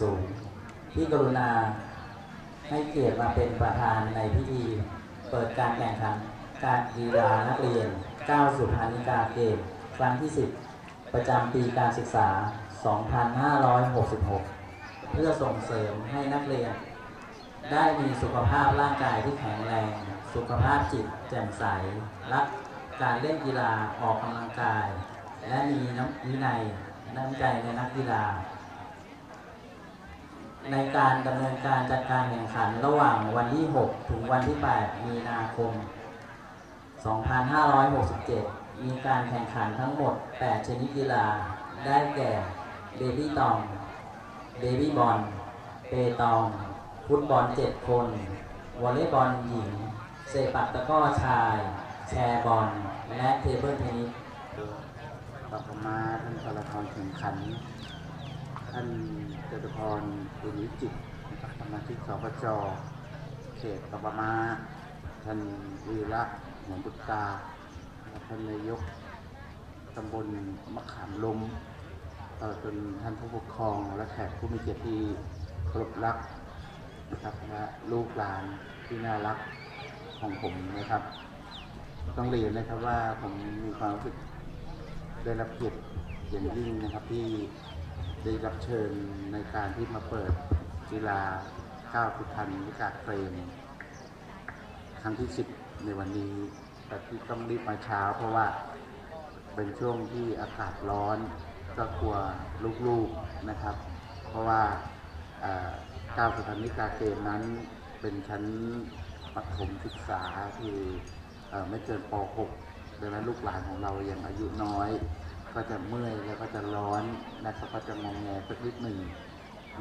สูง ที่กรุณาให้เกียรติมาเป็นประธานในพิธีเปิดการแข่งขันการกีฬานักเรียนก้าวสู่พานิกาเกมครั้งที่ 10 ประจำปีการศึกษา 2566 เพื่อส่งเสริมให้นักเรียน ได้มีสุขภาพร่างกายที่แข็งแรง สุขภาพจิตแจ่มใส รักการเล่นกีฬาออกกำลังกาย และมีน้ำวินัยน้ำใจในนักกีฬา ในการดำเนินการจัดการแข่งขันระหว่างวันที่ 6 ถึงวันที่ 8 มีนาคม 2567 มีการแข่งขันทั้งหมด 8 ชนิดกีฬา ได้แก่เบบี้ตองเบบี้บอลเปตอง ฟุตบอล 7 คน วอลเลย์บอลหญิง เซปักตะก้อชาย แชร์บอล และเทเบิลเทนนิสต่อมาท่านกรทรแข่งขันท่าน จตุพรบุญวิจิตรนะครับสมาชิกสปจเขตต่อมาท่านวีระหนองบุตราและท่านนายกตำบลมะขามลมเอ่อจนท่านผู้ปกครองและแขกผู้มีเกียรติที่เคารพรักนะครับและลูกหลานที่น่ารักของผมนะครับ ต้องเรียนนะครับว่าผมมีความรู้สึกได้รับเกียรติอย่างยิ่งนะครับที่ ได้รับเชิญในการที่มาเปิดกีฬาก้าวพุทธันวิกาเฟรมครั้งที่ 10 ในวันนี้ แต่ที่ต้องรีบมาเช้า เพราะว่าเป็นช่วงที่อากาศร้อนก็กลัวลูกๆนะครับ เพราะว่าก้าวพุทธันวิกาเฟรมนั้นเป็นชั้นประถมศึกษาคือเอ่อไม่เกินป .6 ดังนั้นลูกหลานของเรายังอายุน้อย ก็จะเมื่อยแล้วก็จะร้อนนะครับก็จะงองแงสักนิดหนึ่ง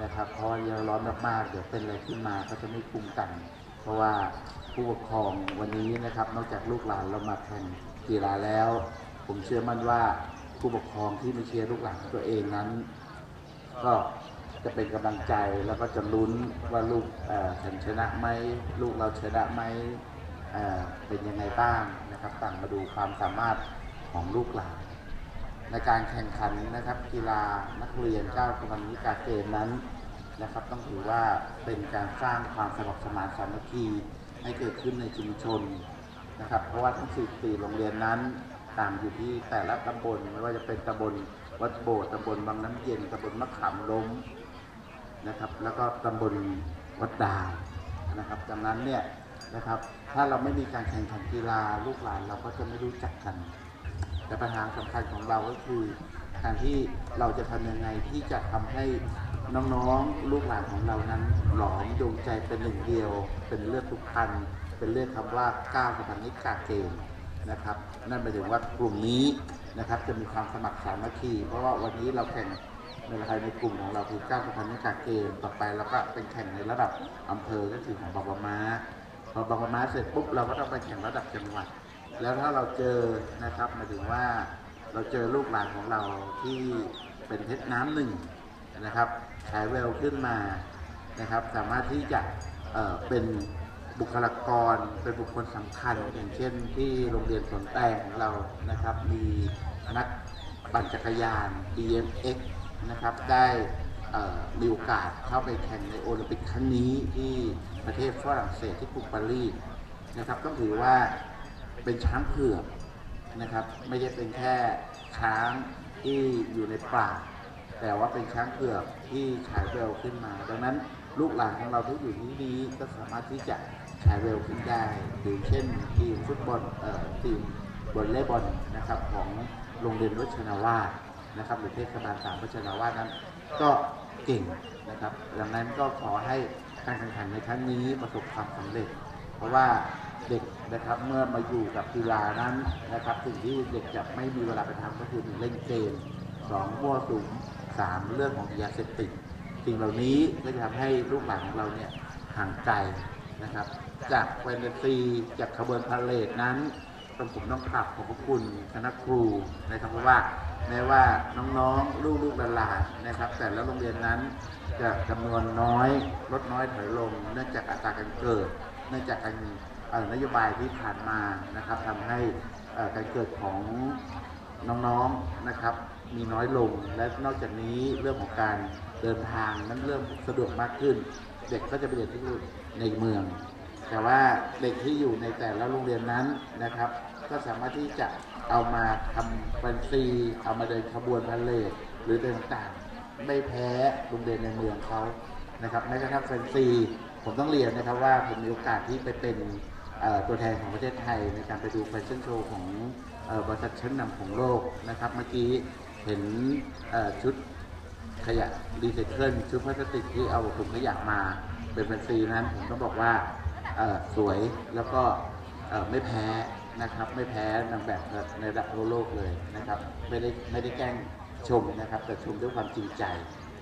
นะครับเพราะว่าเยวร้อนมากๆเดี๋ยวเป็นอะไรขึ้นมาก็จะไม่คุ้มกัน เพราะว่าผู้ปกครองวันนี้นะครับ นอกจากลูกหลานเรามาแข่งกีฬาแล้ว ผมเชื่อมั่นว่าผู้ปกครองที่ม่เชียร์ลูกหลานตัวเองนั้น ก็จะเป็นกำลังใจแล้วก็จะลุ้นว่าลูกเอ่อฉันชนะไหมลูกเราชนะไหมเป็นยังไงบ้างนะครับต่างมาดูความสามารถของลูกหลาน ในการแข่งขันนะครับกีฬานักเรียนเก้าสุพรรณวิกาเกมนั้นนะครับ ต้องถือว่าเป็นการสร้างความสมัครสมานสามัคคีให้เกิดขึ้นในชุมชนนะครับ เพราะว่าทั้ง14โรงเรียนนั้นต่างอยู่ที่แต่ละตำบลไม่ว่าจะเป็นตำบลวัดโบสถ์ตำบลบางน้ำเย็นตำบลมะขามล้มนะครับ แล้วก็ตำบลวัดดาวนะครับดังนั้นเนี่ยนะครับ ถ้าเราไม่มีการแข่งขันกีฬาลูกหลานเราก็จะไม่รู้จักกัน แต่ปัญหาสำคัญของเราก็คือการที่เราจะทำยังไงที่จะทำให้น้องๆลูกหลานของเรานั้นหลอมดวงใจเป็นหนึ่งเดียว เป็นเลือดทุกพันเป็นเลือดคำว่าก้าวกับพันนิกาเกมนะครับนั่นหมายถึงว่ากลุ่มนี้นะครับจะมีความสมัครสามัคคี เพราะว่าวันนี้เราแข่งในรายในกลุ่มของเราคือก้าวกับพันนิกาเกมต่อไปเราก็เป็นแข่งในระดับอำเภอก็คือของบางปะมาพอบางปะมาเสร็จปุ๊บเราก็ต้องไปแข่งระดับจังหวัด แล้วถ้าเราเจอนะครับหมายถึงว่าเราเจอลูกหลานของเราที่เป็นเพชรน้ำหนึ่งนะครับฉายแววขึ้นมานะครับ สามารถที่จะเอ่อเป็นบุคลากรเป็นบุคคลสำคัญ อย่างเช่นที่โรงเรียนสวนแตงของเรานะครับ มีนักปั่นจักรยาน BMX นะครับได้เอ่อมีโอกาสเข้าไปแข่งในโอลิมปิกครั้งนี้ที่ประเทศฝรั่งเศสที่กรุงปารีสนะครับต้องถือว่า เป็นช้างเผือกนะครับ ไม่ได้เป็นแค่ช้างที่อยู่ในป่า แต่ว่าเป็นช้างเผือกที่ฉายแววขึ้นมา ดังนั้นลูกหลานของเราที่อยู่ที่นี้ก็สามารถที่จะฉายแววขึ้นได้หรือเช่นทีมฟุตบอลเอ่อทีมบอลเล่บอลนะครับของโรงเรียนวัชนาวาสนะครับหรือเทศบาลสามวัชนาวาสนั้น ก็เก่งนะครับดังนั้นก็ขอให้การแข่งขันในครั้งนี้ประสบความสำเร็จ เพราะว่า เด็กนะครับเมื่อมาอยู่กับกีฬานั้นนะครับสิ่งที่เด็กจะไม่มีเวลาไปทำก็คือหนึ่งเล่นเกมสองมั่วสุมสามเรื่องของยาเสพติดสิ่งเหล่านี้ก็จะทำให้ลูกหลานของเราเนี่ยห่างไกลนะครับ จากแวนเดซีจากขบวนพาเลทนั้นต้องผมต้องกราบขอบพระคุณคณะครูนะครับเพราะว่าแม้ว่าน้องๆลูกๆหลานๆนะครับ แต่และโรงเรียนนั้นจะจำนวนน้อยลดน้อยถอยลง เนื่องจากอัตราการเกิด เนื่องจากการ นโยบายที่ผ่านมานะครับทำให้การเกิดของน้องๆนะครับ มีน้อยลง และนอกจากนี้เรื่องของการเดินทางนั้นเริ่มสะดวกมากขึ้น เด็กก็จะไปเรียนที่ในเมือง แต่ว่าเด็กที่อยู่ในแต่ละโรงเรียนนั้นนะครับ ก็สามารถที่จะเอามาทำบัญชีเอามาเดินขบวนพาเหรดหรือต่างๆ ไม่แพ้โรงเรียนในเมืองเขานะครับแม้กระทั่งแฟนซีผมต้องเรียนนะครับว่าผมมีโอกาสที่ไปเป็น ตัวแทนของประเทศไทยในการไปดูแฟชั่นโชว์ของบริษัทชั้นนำของโลกนะครับ เมื่อกี้เห็นชุดขยะรีไซเคิลชุดพลาสติกที่เอาถุงขยะมาเป็นบัญชีนั้นผมต้องบอกว่าสวยแล้วก็ไม่แพ้นะครับไม่แพ้นางแบบในระดับโลกเลยนะครับไม่ได้ไม่ได้แกล้งชมนะครับ แต่ชมด้วยความจริงใจ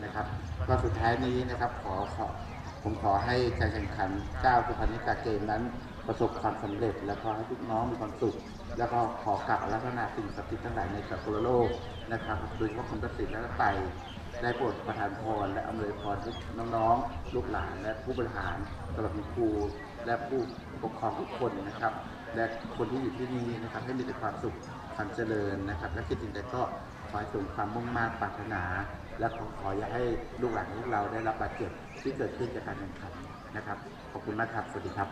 นะครับ ก็สุดท้ายนี้นะครับขอขอ ผมขอให้การแข่งขันก้าวสุพรรณิกาเกมนั้น ประสบความสำเร็จ และขอให้ทุกน้องมีความสุข แล้วก็ขอกลับลักษณะสิ่งศักดิ์สิทธิ์ทั้งหลายในสักลโลกนะครับโดยเฉพาะคุณประสิทธิ์และไตได้โปรดประทานพรและอำนวยพรให้น้องๆ ลูกหลาน และผู้บริหารตลอดครูและผู้ปกครองทุกคนนะครับ และคนที่อยู่ที่นี่นะครับให้มีแต่ความสุข ความเจริญนะครับ และคิดถึงแต่ก็ขอให้สมความมุ่งมั่นปรารถนา และขอขออย่าให้ลูกหลานของพวกเราได้รับบาดเจ็บที่เกิดขึ้นจากการแข่งขันนะครับ ขอบคุณมากครับสวัสดีครับ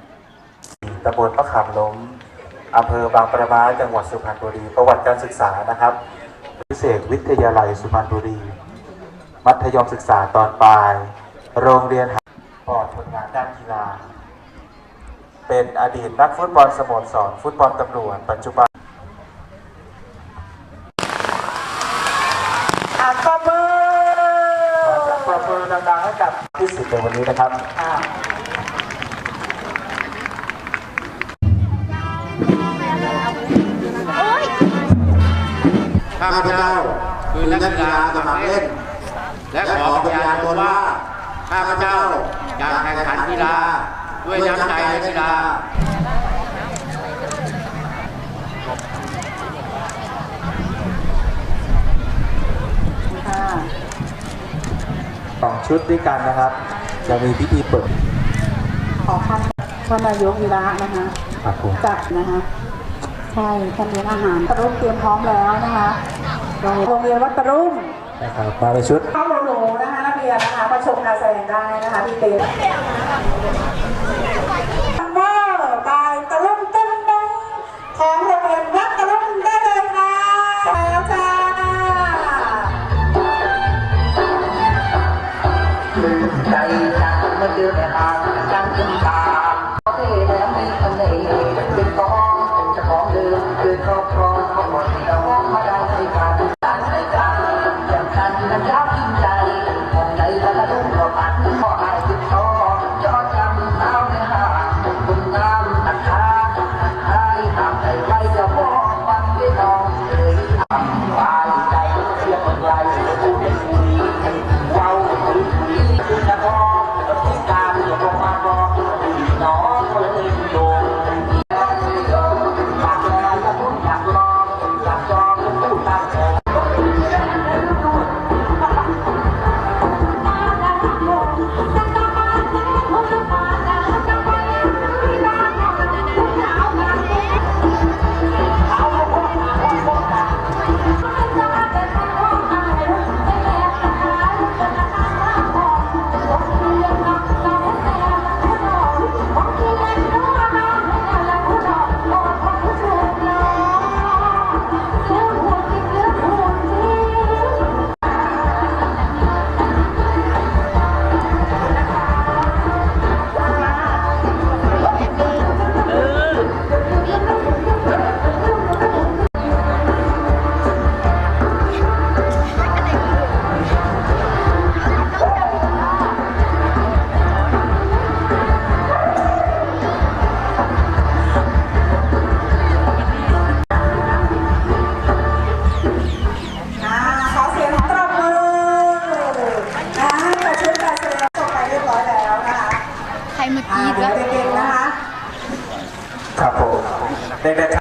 ตำบลมะขามล้มอำเภอบางประมาจังหวัดสุพรรณบุรีประวัติการศึกษานะครับพิเศษวิทยาลัยสุพรรณบุรี มัธยมศึกษาตอนปลาย โรงเรียนหาปอดผลงานด้านกีฬา เป็นอดีตนักฟุตบอลสโมสรฟุตบอลตำรวจปัจจุบัน อะปรบมือ ขอเสียงปรบมือดังๆให้ กับที่สิทธิ์ในวันนี้นะครับอะข้าพเจ้าคือนักกีฬาสมัครเล่น และขอปฏิญาณตนว่าข้าพเจ้าจะแข่งขันกีฬาด้วยน้ำใจในกีฬา ค่ะ สอง ชุดด้วยกันนะครับจะมีพิธีเปิดขอท่านท่านนายกวีระนะคะครับผมจัดนะคะใช่ท่านเลี้ยงอาหารตะรุ่มเตรียมพร้อมแล้วนะคะโรงเรียนวัดตะรุ่มนะครับมาในชุดเข้าหนูๆนะคะนักเรียนนะคะมาชมการแสดงได้นะคะที่เต็น อ่าเดี๋ยวเด็กๆนะคะ ครับผมเด็กๆ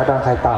ว่าโดนใครต่อ